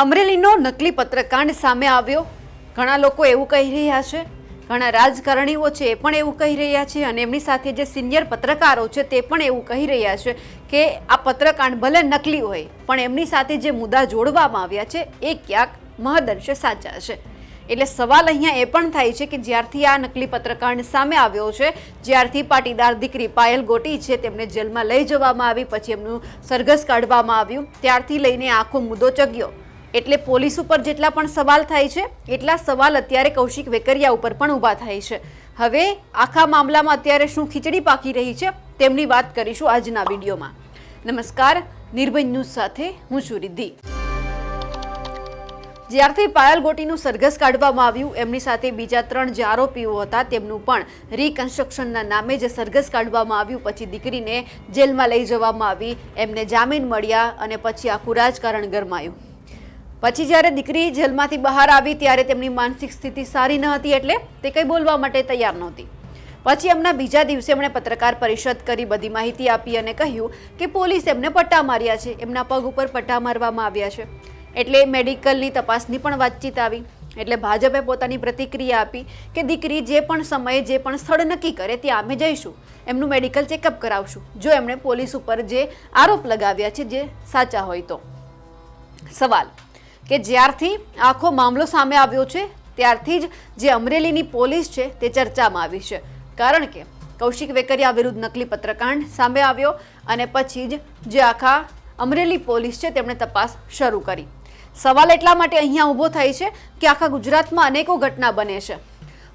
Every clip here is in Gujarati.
અમરેલીનો નકલી પત્રકાંડ સામે આવ્યો. ઘણા લોકો એવું કહી રહ્યા છે. ઘણા રાજકારણીઓ છે એ પણ એવું કહી રહ્યા છે અને એમની સાથે જે સિનિયર પત્રકારો છે તે પણ એવું કહી રહ્યા છે કે આ પત્રકાંડ ભલે નકલી હોય, પણ એમની સાથે જે મુદ્દા જોડવામાં આવ્યા છે એ ક્યાંક મહદંશે સાચા છે. એટલે સવાલ અહીંયા એ પણ થાય છે કે જ્યારથી આ નકલી પત્રકાંડ સામે આવ્યો છે, જ્યારથી પાટીદાર દીકરી પાયલ ગોટી છે તેમને જેલમાં લઈ જવામાં આવી, પછી એમનું સરઘસ કાઢવામાં આવ્યું, ત્યારથી લઈને આખો મુદ્દો ચગ્યો. એટલે પોલીસ ઉપર જેટલા પણ સવાલ થાય છે, એટલા સવાલ અત્યારે કૌશિક વેકરિયા ઉપર પણ ઊભા થાય છે. હવે આખા મામલામાં અત્યારે શું ખીચડી પાકી રહી છે, તેમની વાત કરીશું આજના વિડીયોમાં. નમસ્કાર, નિર્ભય ન્યૂઝ સાથે હું છું રિદ્ધિ. જ્યારથી પાયલ ગોટીનું સરઘસ કાઢવામાં આવ્યું, એમની સાથે બીજા ત્રણ જે આરોપીઓ હતા, તેમનું પણ રિકન્સ્ટ્રક્શનના નામે જે સરઘસ કાઢવામાં આવ્યું. પછી દીકરીને જેલમાં લઈ જવામાં આવી, એમને જામીન મળ્યા અને પછી આખું રાજકારણ ગરમાયું. પછી જ્યારે દીકરી જેલમાંથી બહાર આવી ત્યારે તેમની માનસિક સ્થિતિ સારી ન હતી એટલે તે કંઈ બોલવા માટે તૈયાર નહોતી. પછી એમના બીજા દિવસે એમણે પત્રકાર પરિષદ કરી બધી માહિતી આપી અને કહ્યું કે પોલીસ એમને પટ્ટા માર્યા છે, એમના પગ ઉપર પટ્ટા મારવામાં આવ્યા છે. એટલે મેડિકલની તપાસની પણ વાતચીત આવી. એટલે ભાજપે પોતાની પ્રતિક્રિયા આપી કે દીકરી જે પણ સમયે જે પણ સ્થળ નક્કી કરે ત્યાં અમે જઈશું. એમનું મેડિકલ ચેકઅપ કરાવશું. જો એમણે પોલીસ ઉપર જે આરોપ લગાવ્યા છે જે સાચા હોય તો. સવાલ. કે જ્યારથી આખો મામલો સામે આવ્યો છે, ત્યારથી જ જે અમરેલીની પોલીસ છે તે ચર્ચામાં આવી છે. કારણ કે કૌશિક વેકરિયા વિરુદ્ધ નકલી પત્રકાંડ સામે આવ્યો અને પછી જ જે આખા અમરેલી પોલીસ છે તેમણે તપાસ શરૂ કરી. સવાલ એટલા માટે અહીંયા ઊભો થાય છે કે આખા ગુજરાતમાં અનેકો ઘટના બને છે.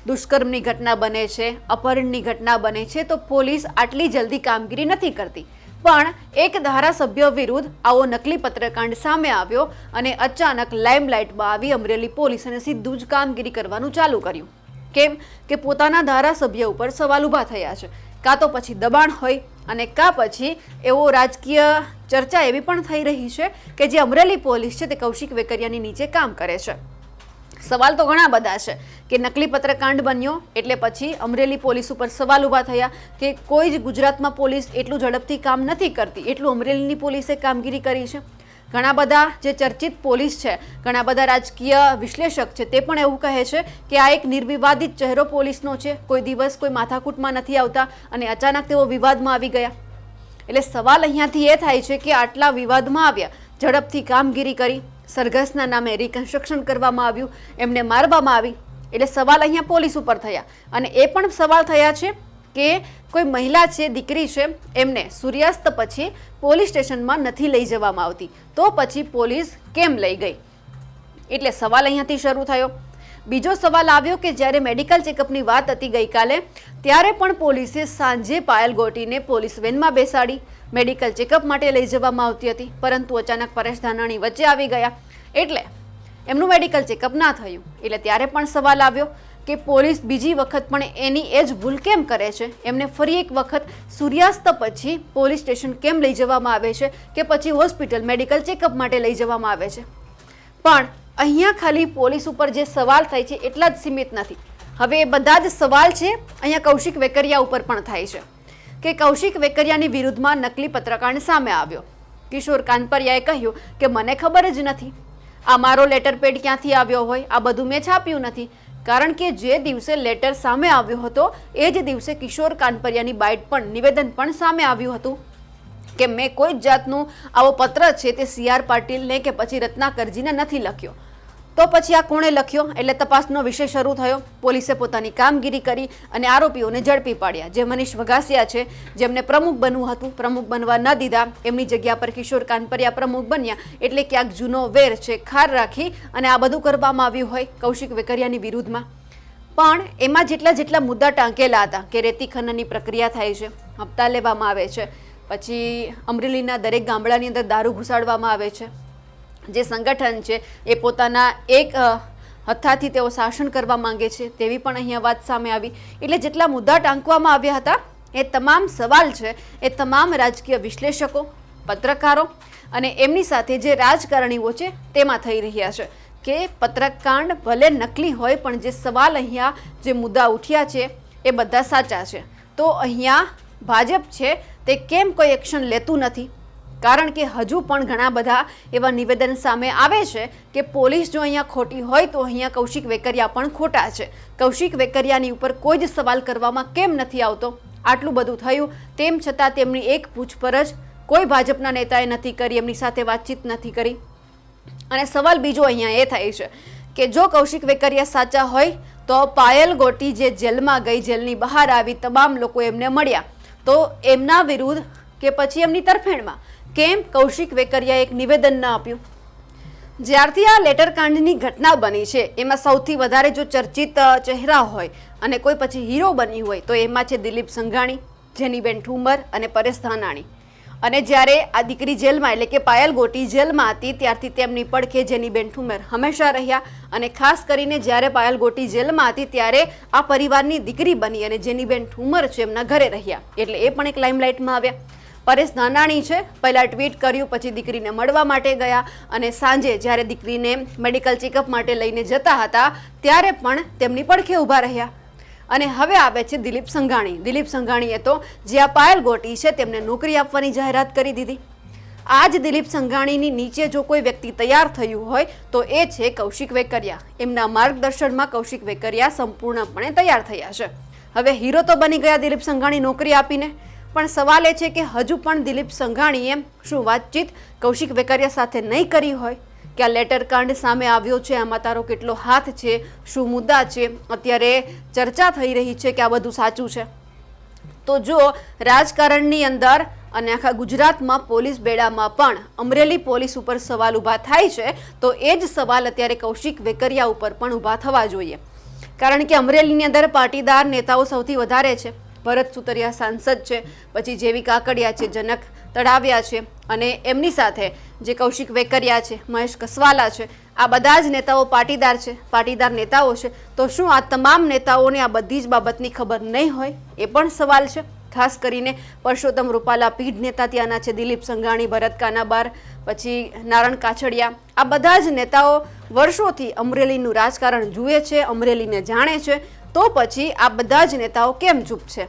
દુષ્કર્મની ઘટના બને છે, અપહરણની ઘટના બને છે, તો પોલીસ આટલી જલ્દી કામગીરી નથી કરતી. પણ એક ધારાસભ્ય વિરુદ્ધ આવો નકલી પત્રકાંડ સામે આવ્યો અને અચાનક લાઇમલાઇટમાં આવી અમરેલી પોલીસને સીધું જ કામગીરી કરવાનું ચાલુ કર્યું. કેમ કે પોતાના ધારાસભ્ય ઉપર સવાલ ઊભા થયા છે. કાં તો પછી દબાણ હોય અને કાં પછી એવો રાજકીય ચર્ચા એવી પણ થઈ રહી છે કે જે અમરેલી પોલીસ છે તે કૌશિક વેકરિયાની નીચે કામ કરે છે. સવાલ તો ઘણા બધા છે કે નકલી પત્રકાંડ બન્યો એટલે પછી અમરેલી પોલીસ ઉપર સવાલ ઊભા થયા કે કોઈ જ ગુજરાતમાં પોલીસ એટલું ઝડપથી કામ નથી કરતી, એટલું અમરેલીની પોલીસે કામગીરી કરી છે? ઘણા બધા જે ચર્ચિત પોલીસ છે, ઘણા બધા રાજકીય વિશ્લેષક છે તે પણ એવું કહે છે કે આ એક નિર્વિવાદિત ચહેરો પોલીસનો છે, કોઈ દિવસ કોઈ માથાકૂટમાં નથી આવતા અને અચાનક તેઓ વિવાદમાં આવી ગયા. એટલે સવાલ અહીંયાથી એ થાય છે કે આટલા વિવાદમાં આવ્યા, ઝડપથી કામગીરી કરી. સરઘસના નામે રિકન્સ્ટ્રક્શન કરવામાં આવ્યું, એમને મારવામાં આવી. એટલે સવાલ અહીંયા પોલીસ ઉપર થયા. અને એ પણ સવાલ થયા છે કે કોઈ મહિલા છે, દીકરી છે, એમને સૂર્યાસ્ત પછી પોલીસ સ્ટેશનમાં નથી લઈ જવામાં આવતી. તો પછી પોલીસ કેમ લઈ ગઈ? એટલે સવાલ અહીંયાથી શરૂ થયો. બીજો સવાલ આવ્યો કે જ્યારે મેડિકલ ચેકઅપની વાત હતી ગઈકાલે, ત્યારે પણ પોલીસે સાંજે પાયલ ગોટીને પોલીસ વેનમાં બેસાડી મેડિકલ ચેકઅપ માટે લઈ જવામાં આવતી હતી, પરંતુ અચાનક પરેશ ધાનાણી વચ્ચે આવી ગયા. એટલે એમનું મેડિકલ ચેકઅપ ના થયું. એટલે ત્યારે પણ સવાલ આવ્યો કે પોલીસ બીજી વખત પણ એની એ જ ભૂલ કેમ કરે છે? એમને ફરી એક વખત સૂર્યાસ્ત પછી પોલીસ સ્ટેશન કેમ લઈ જવામાં આવે છે? કે પછી હોસ્પિટલ મેડિકલ ચેકઅપ માટે લઈ જવામાં આવે છે? પણ અહીંયા ખાલી પોલીસ ઉપર જે સવાલ થાય છે એટલા જ સીમિત નથી. હવે એ બધા જ સવાલ છે, અહીંયા કૌશિક વેકરિયા ઉપર પણ થાય છે. કે કૌશિક વેકરિયાની વિરુદ્ધમાં નકલી પત્રકાંડ સામે આવ્યો. કિશોર કાનપરિયાએ કહ્યું કે મને ખબર જ નથી. આ મારો લેટર પેડ ક્યાંથી આવ્યો હોય? આ બધું મેં છાપ્યું નથી. કારણ કે જે દિવસે લેટર સામે આવ્યો હતો, એ જ દિવસે કિશોર કાનપરિયાની બાઇટ પણ, નિવેદન પણ સામે આવ્યું હતું. કે મેં કોઈ જ જાતનું આવો પત્ર છે તે સી આર પાટીલને કે પછી રત્નાકરજીને નથી લખ્યો. તો પછી આ કોણે લખ્યો? એટલે તપાસનો વિષય શરૂ થયો. પોલીસે પોતાની કામગીરી કરી અને આરોપીઓને ઝડપી પાડ્યા. જે મનીષ વઘાસિયા છે, જેમને પ્રમુખ બનવું હતું, પ્રમુખ બનવા ન દીધા. એમની જગ્યા પર કિશોર કાનપરિયા પ્રમુખ બન્યા. એટલે ક્યાંક જૂનો વેર છે, ખાર રાખી અને આ બધું કરવામાં આવ્યું હોય, કૌશિક વેકરિયાની વિરુદ્ધમાં. પણ એમાં જેટલા જેટલા મુદ્દા ટાંકેલા હતા કે રેતી ખનનની પ્રક્રિયા થાય છે, હપ્તા લેવામાં આવે છે, પછી અમરેલીના દરેક ગામડાની અંદર દારૂ ઘુસાડવામાં આવે છે જે સંગઠન છે, એ પોતાના એક હથ્થાથી તેઓ શાસન કરવા માંગે છે, તેવી પણ અહીંયા વાત સામે આવી. એટલે જેટલા મુદ્દા ટાંકવામાં આવ્યા હતા, એ તમામ સવાલ છે, એ તમામ રાજકીય વિશ્લેષકો, પત્રકારો અને એમની સાથે જે રાજકારણીઓ છે, તેમાં થઈ રહ્યા છે કે પત્રકાંડ ભલે નકલી હોય, પણ જે સવાલ અહીંયા જે મુદ્દા ઉઠ્યા છે, એ બધા સાચા છે. તો અહીંયા ભાજપ છે, તે કેમ કોઈ એક્શન લેતું નથી? કારણ કે હજુ પણ ઘણા બધા એવા નિવેદન સામે આવે છે કે પોલીસ જો અહીંયા ખોટી હોય તો અહીંયા કૌશિક વેકરિયા પણ ખોટા છે. કૌશિક વેકરિયાની ઉપર કોઈ જ સવાલ કરવામાં કેમ નથી આવતો? આટલું બધું થયું તેમ છતાં તેમની એક પૂછપરછ કોઈ ભાજપના નેતાએ નથી કરી, એમની સાથે વાતચીત નથી કરી. અને સવાલ બીજો અહીંયા એ થાય છે કે જો કૌશિક વેકરિયા સાચા હોય તો પાયલ ગોટી જે જેલમાં ગઈ, જેલની બહાર આવી, તમામ લોકો એમને મળ્યા. તો એમના વિરુદ્ધ કે પછી એમની તરફેણમાં? કેમ કૌશિક વેકરિયાએ એક નિવેદન ન આપ્યું? જ્યારથી આ લેટર કાંડની ઘટના બની છે, એમાં સૌથી વધારે જો ચર્ચિત ચહેરા હોય અને કોઈ પછી હીરો બની હોય, તો એમાં છે દિલીપ સંઘાણી, જેનીબેન ઠુમર અને પરેશ ધાનાણી. અને જ્યારે આ દીકરી જેલમાં, એટલે કે પાયલ ગોટી જેલમાં હતી, ત્યારથી તેમની પડખે જેનીબેન ઠુમર હંમેશા રહ્યા અને ખાસ કરીને જ્યારે પાયલ ગોટી જેલમાં હતી, ત્યારે આ પરિવારની દીકરી બની અને જેનીબેન ઠુમર છે એમના ઘરે રહ્યા. એટલે એ પણ એક લાઇમલાઇટમાં આવ્યા. પરેશ નાનાણી છે. પહેલાં ટ્વીટ કર્યું, પછી દીકરીને મળવા માટે ગયા અને સાંજે જ્યારે દીકરીને મેડિકલ ચેકઅપ માટે લઈને જતા હતા, ત્યારે પણ તેમની પડખે ઊભા રહ્યા. અને હવે આવે છે દિલીપ સંઘાણી. દિલીપ સંઘાણીએ તો જ્યાં પાયલ ગોટી છે તેમને નોકરી આપવાની જાહેરાત કરી દીધી. આ જ દિલીપ સંઘાણીની નીચે જો કોઈ વ્યક્તિ તૈયાર થયું હોય, તો એ છે કૌશિક વેકરિયા. એમના માર્ગદર્શનમાં કૌશિક વેકરિયા સંપૂર્ણપણે તૈયાર થયા છે. હવે હીરો તો બની ગયા દિલીપ સંઘાણી નોકરી આપીને. પણ સવાલ એ છે કે હજુ પણ દિલીપ સંઘાણીએ શું વાતચીત કૌશિક વેકરિયા સાથે નહીં કરી હોય? કે આ લેટર કાંડ સામે આવ્યો છે? આમાં તારો કેટલો હાથ છે? શું મુદ્દા છે? અત્યારે ચર્ચા થઈ રહી છે કે આ બધું સાચું છે. તો જો રાજકારણની અંદર અને આખા ગુજરાતમાં પોલીસ બેડામાં પણ અમરેલી પોલીસ ઉપર સવાલ ઊભા થાય છે, તો એ જ સવાલ અત્યારે કૌશિક વેકરિયા ઉપર પણ ઊભા થવા જોઈએ. કારણ કે અમરેલીની અંદર પાટીદાર નેતાઓ સૌથી વધારે છે. ભરત સુતરિયા સાંસદ છે, પછી જેવી કાકડિયા છે, જનક તળાવ્યા છે અને એમની સાથે જે કૌશિક વેકરિયા છે, મહેશ કસવાલા છે, આ બધા જ નેતાઓ પાટીદાર છે, પાટીદાર નેતાઓ છે. તો શું આ તમામ નેતાઓને આ બધી જ બાબતની ખબર નહીં હોય? એ પણ સવાલ છે. ખાસ કરીને પરસોત્તમ રૂપાલા પીઢ નેતા ત્યાંના છે, દિલીપ સંઘાણી, ભરત કાનાબાર, પછી નારણ કાછડિયા. આ બધા જ નેતાઓ વર્ષોથી અમરેલીનું રાજકારણ જુએ છે, અમરેલીને જાણે છે. તો પછી આ બધા જ નેતાઓ કેમ ચૂપ છે?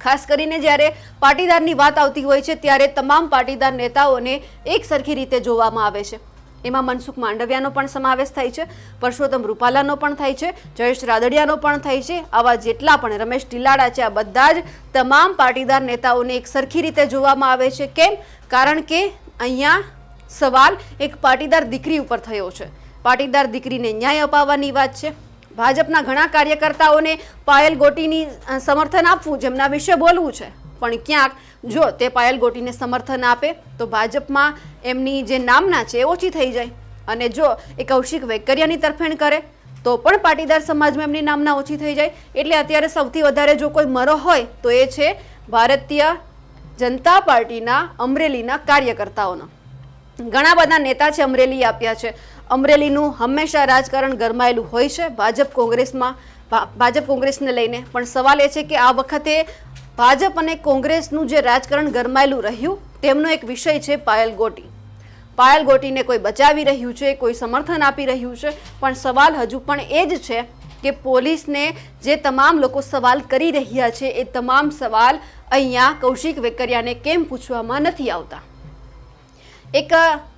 ખાસ કરીને જ્યારે પાટીદારની વાત આવતી હોય છે, ત્યારે તમામ પાટીદાર નેતાઓને એક સરખી રીતે જોવામાં આવે છે. એમાં મનસુખ માંડવિયાનો પણ સમાવેશ થાય છે, પરસોત્તમ રૂપાલાનો પણ થાય છે, જયેશ રાદડિયાનો પણ થાય છે, આવા જેટલા પણ રમેશ ટીલાડા છે, આ બધા જ તમામ પાટીદાર નેતાઓને એક સરખી રીતે જોવામાં આવે છે. કેમ? કારણ કે અહીંયા સવાલ એક પાટીદાર દીકરી ઉપર થયો છે. પાટીદાર દીકરીને ન્યાય અપાવવાની વાત છે. ભાજપના ઘણા કાર્યકર્તાઓને પાયલ ગોટીની સમર્થન આપવું જેમના વિશે બોલવું છે. પણ ક્યાંક જો તે પાયલ ગોટીને સમર્થન આપે, તો ભાજપમાં એમની જે નામના છે એ ઓછી થઈ જાય. અને જો એ કૌશિક વેકરિયાની તરફેણ કરે, તો પણ પાટીદાર સમાજમાં એમની નામના ઓછી થઈ જાય. એટલે અત્યારે સૌથી વધારે જો કોઈ મરો હોય, તો એ છે ભારતીય જનતા પાર્ટીના અમરેલીના કાર્યકર્તાઓનો. ઘણા બધા નેતા છે અમરેલી આપ્યા છે. અમરેલીનું હંમેશા રાજકારણ ગરમાયેલું હોય છે. ભાજપ કોંગ્રેસમાં ભાજપ કોંગ્રેસને લઈને પણ સવાલ એ છે કે આ વખતે ભાજપ અને કોંગ્રેસનું જે રાજકારણ ગરમાયેલું રહ્યું, તેમનો એક વિષય છે પાયલ ગોટી. પાયલ ગોટીને કોઈ બચાવી રહ્યું છે, કોઈ સમર્થન આપી રહ્યું છે, પણ સવાલ હજુ પણ એ જ છે કે પોલીસને જે તમામ લોકો સવાલ કરી રહ્યા છે, એ તમામ સવાલ અહીંયા કૌશિક વેકરિયાને કેમ પૂછવામાં નથી આવતા? એક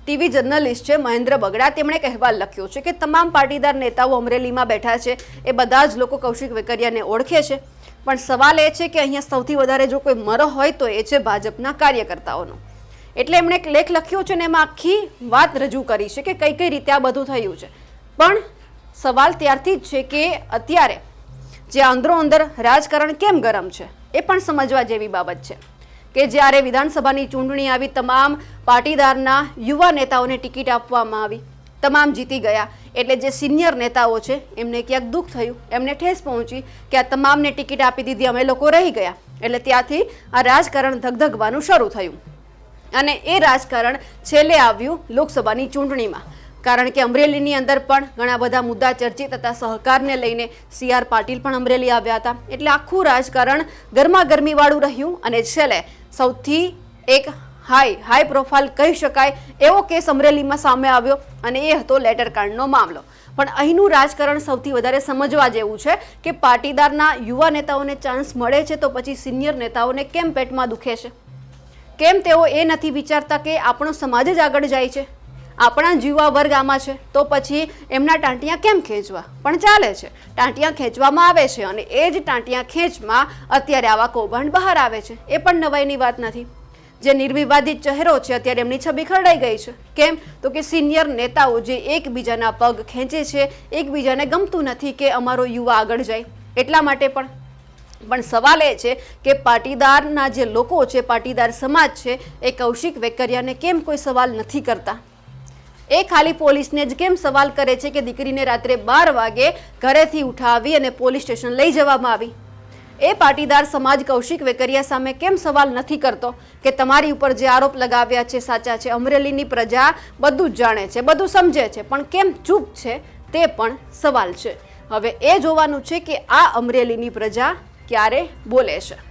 ટીવી જર્નલિસ્ટ છે મહેન્દ્ર બગડા. તેમણે એક અહેવાલ લખ્યો છે કે તમામ પાટીદાર નેતાઓ અમરેલીમાં બેઠા છે. એ બધા જ લોકો કૌશિક વેકરિયાને ઓળખે છે. પણ સવાલ એ છે કે અહીંયા સૌથી વધારે જો કોઈ મરો હોય તો એ છે ભાજપના કાર્યકર્તાઓનો. એટલે એમણે એક લેખ લખ્યો છે ને એમાં આખી વાત રજૂ કરી છે કે કઈ કઈ રીતે આ બધું થયું છે. પણ સવાલ ત્યારથી જ છે કે અત્યારે જે અંદરો અંદર રાજકારણ કેમ ગરમ છે એ પણ સમજવા જેવી બાબત છે. કે જ્યારે વિધાનસભાની ચૂંટણી આવી તમામ પાટીદારના યુવા નેતાઓને ટિકિટ આપવામાં આવી. તમામ જીતી ગયા. એટલે જે સિનિયર નેતાઓ છે, એમને ક્યાંક દુઃખ થયું. એમને ઠેસ પહોંચી કે આ તમામને ટિકિટ આપી દીધી, અમે લોકો રહી ગયા. એટલે ત્યાંથી આ રાજકારણ ધગધગવાનું શરૂ થયું. અને એ રાજકારણ છેલ્લે આવ્યું લોકસભાની ચૂંટણીમાં. કારણ કે અમરેલીની અંદર પણ ઘણા બધા મુદ્દા ચર્ચિત હતા. સહકારને લઈને સી આર પાટીલ પણ અમરેલી આવ્યા હતા. એટલે આખું રાજકારણ ગરમાગરમીવાળું રહ્યું અને છેલ્લે સૌથી એક હાઈ હાઈ પ્રોફાઇલ કહી શકાય એવો કેસ અમરેલીમાં સામે આવ્યો અને એ હતો લેટર કાર્ડનો મામલો. પણ અહીંનું રાજકારણ સૌથી વધારે સમજવા જેવું છે કે પાટીદારના યુવા નેતાઓને ચાન્સ મળે છે તો પછી સિનિયર નેતાઓને કેમ પેટમાં દુખે છે? કેમ તેઓ એ નથી વિચારતા કે આપણો સમાજ જ આગળ જાય છે? આપણા જીવા વર્ગ આમાં છે. તો પછી એમના ટાંટિયા કેમ ખેંચવા? પણ ચાલે છે. ટાંટિયા ખેંચવામાં આવે છે અને એ જ ટાંટિયા ખેંચમાં અત્યારે આવા કૌભાંડ બહાર આવે છે. એ પણ નવાઈની વાત નથી. જે નિર્વિવાદિત ચહેરો છે અત્યારે એમની છબી ખરડાઈ ગઈ છે. કેમ? તો કે સિનિયર નેતાઓ જે એકબીજાના પગ ખેંચે છે, એકબીજાને ગમતું નથી કે અમારો યુવા આગળ જાય. એટલા માટે પણ. પણ સવાલ એ છે કે પાટીદારના જે લોકો છે, પાટીદાર સમાજ છે, એ કૌશિક વેકરિયાને કેમ કોઈ સવાલ નથી કરતા? એ ખાલી પોલીસને જ કેમ સવાલ કરે છે કે દીકરીને રાત્રે બાર વાગે ઘરેથી ઉઠાવી અને પોલીસ સ્ટેશન લઈ જવામાં આવી? એ પાટીદાર સમાજ કૌશિક વેકરિયા સામે કેમ સવાલ નથી કરતો કે તમારી ઉપર જે આરોપ લગાવ્યા છે, સાચા છે, અમરેલીની પ્રજા બધું જ જાણે છે, બધું સમજે છે, પણ કેમ ચૂપ છે તે પણ સવાલ છે. હવે એ જોવાનું છે કે આ અમરેલીની પ્રજા ક્યારે બોલે છે?